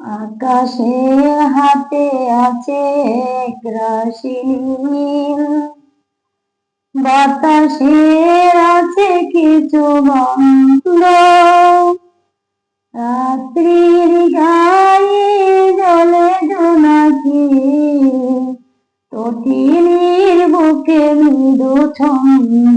আকাশের হাতে আছে নীল বাতাসের আছে কিছু গন্ধ রাত্রির গায়ে জলে জোনাকি তটিনীর বুকে মৃদু ছন্দ।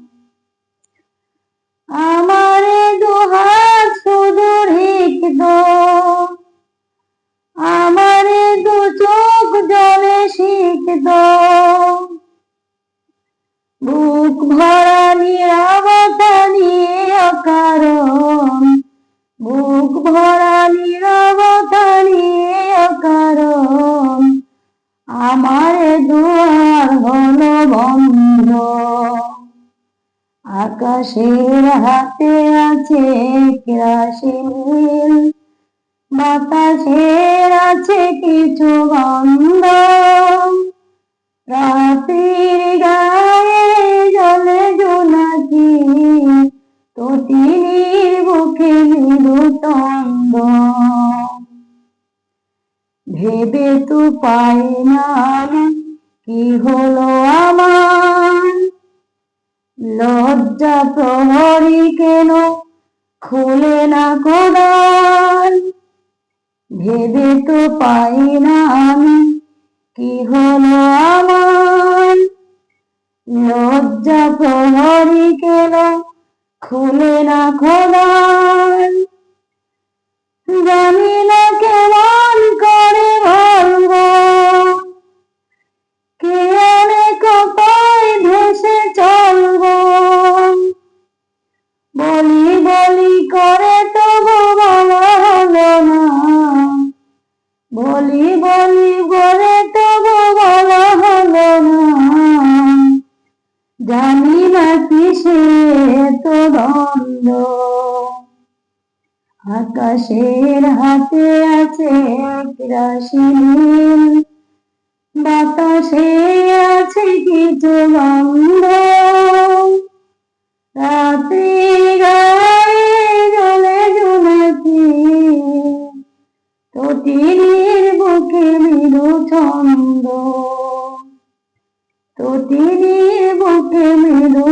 বুক ভরা নিরবতা নিয়ে অকারণ। বুক ভরা নিরবতা নিয়ে অকারণ। আমার দুয়ার হলো বন্ধ। আকাশের হাতে আছে কেরাসিন বাতাসের আছে কিছু গন্ধ। ভেবে তো পাই না কি হলো আমার? লজ্জা প্রহরী কেন খুলে না কোদাল? ভেবে তো পাই না আমি। কি হলো আমার? লজ্জা প্রহরী কেন খুলে না খোদান আকাশের হাতে আছে রাশি নীল বাতাসে আছে কিছু গন্ধ। রাত্রি গায়ে জলে জোনাকি তটিনীর বুকে মৃদু ছন্দ। তটিনীর বুকে মৃদু